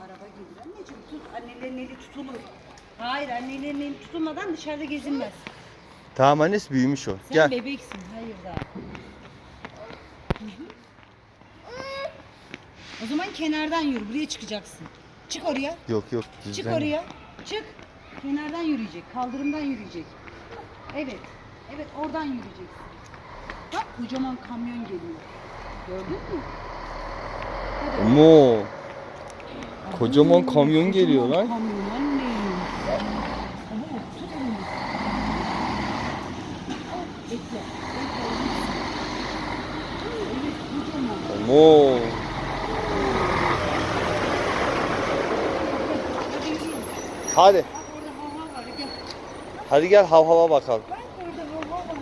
Araba gelir anneciğim tut. Annelerin eli tutulur. Hayır annelerin eli tutulmadan dışarıda gezinmez. Tamam annesi büyümüş o. Sen Gel. bebeksin. Hayır daha. Hı hı. O zaman kenardan yürü. Buraya çıkacaksın. Çık oraya. Yok yok. Çık düzden. oraya. Çık. Kenardan yürüyecek. Kaldırımdan yürüyecek. Evet. Evet oradan yürüyeceksin. Bak kocaman kamyon geliyor. Gördün mü? Hadi. Mo. Kocaman Oo, kamyon geliyor kocaman lan. Kamyon anne. Ama tut onu. Al, Bekle. Bekle. Evet kocaman. Mo. Hadi Hadi. Gel. Hav hava bakalım. Bak orada hava var.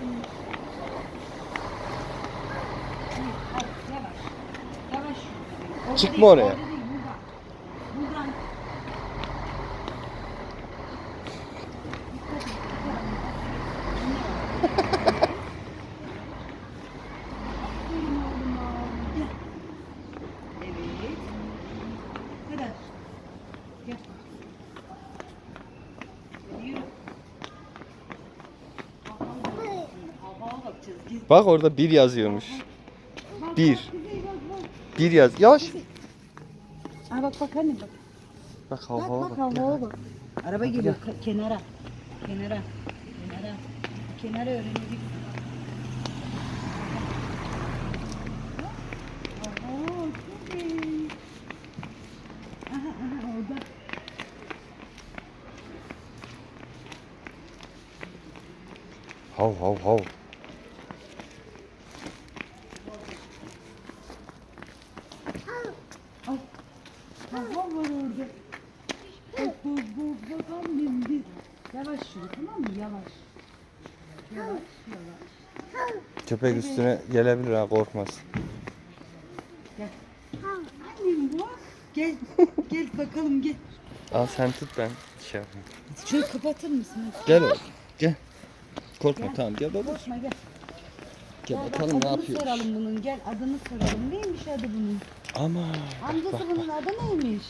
İyi, hadi, Yavaş. Yavaş yürü. Orada Çıkma değil, oraya. orada değil, buradan. Buradan. Dikkat et, dikkat et. Aferin oğluma. Gel. Evet. Hadi. Gel. Hadi yürü. Hava bakacağız. Gel. Bak orada bir yazıyormuş. Bir. Bir yaz. Yavaş. Aa bak bak anne bak. Bak hav Bak bak bak. havaya bak. Araba geliyor ka- kenara. Kenara. Kenara. Kenara öğrenecek. Aha, çok iyi. Aha, aha, orada. Hav hav hav. Hava var orada. Bak bak bak bak annem bir. Yavaş yürü tamam mı? Yavaş. Yavaş yavaş. Köpek üstüne gelebilir ha korkmaz. Gel. Annem bak. Gel. Gel bakalım gel. Al sen tut ben şey yapayım. Şöyle kapatır mısın? Gel oğlum. Gel. Korkma tamam gel baba. Korkma gel. Gel Gel, bakalım bak, ne adını yapıyor. soralım bunun. Gel adını soralım. Neymiş adı bunun? Ama. Amcası bunun adı neymiş?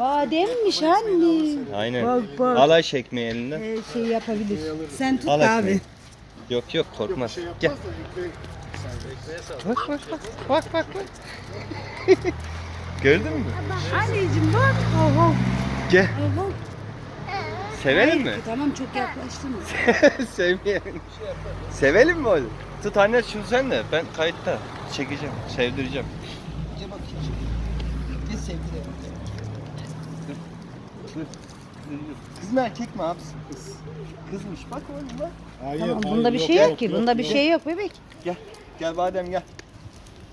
Bademmiş anne. Aynen. Bak, bak. Al Ayşe ekmeği elinden. Ee, şey yapabilir. Sen tut Al da ekmeği. abi. Yok yok korkmaz. Gel. Bak bak bak. Bak bak bak. Gördün mü? Anneciğim bak. Oho. Gel. Oho. Sevelim mi? Hayır, Tamam çok yaklaştın. Sevmeyelim. Sevelim mi oğlum? Tut anne şunu sen de. Ben kayıtta çekeceğim. Sevdireceğim. Gel bakayım. Gel sevdirelim. Kız mı erkek mi abisi? Kız. Kızmış bak oğlum bak. Hayır, Tamam hayır, bunda bir şey yok, ki. yok, Bunda bir yok. şey yok bebek. Gel. Gel badem gel.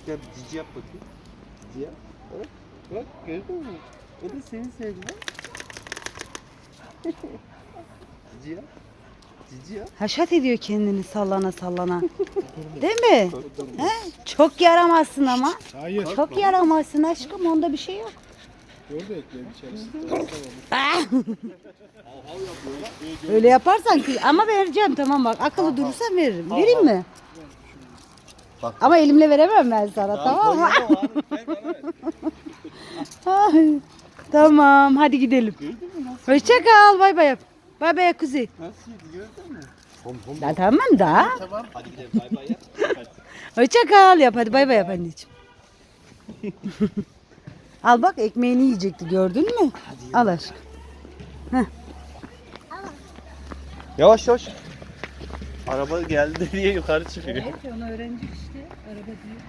Gel cici yap bakayım. Cici yap. Bak, bak gördün mü? O da seni sevdi lan. Cici yap. Cici yap. Haşat ediyor kendini sallana sallana. Değil mi? He? Çok yaramazsın ama. Hayır. Çok yaramazsın aşkım onda bir şey yok. Gördü ekmeğin içerisinde. Öyle yaparsan ki ama vereceğim tamam bak akıllı durursan veririm. Vereyim mi? Bak. Ama elimle veremem ben sana tamam mı? Ay, tamam hadi gidelim. Hoşça kal bay bay yap. Bay bay kuzey. Nasıl gördün mü? Ya tamam da. Tamam. Hadi gidelim bay bay yap. Hadi. Hoşça kal yap hadi bay bay yap anneciğim. Al bak ekmeğini yiyecekti gördün mü? Al aşkım. Yavaş yavaş. Araba geldi diye yukarı çıkıyor. Evet onu öğrendik işte. Araba diyor.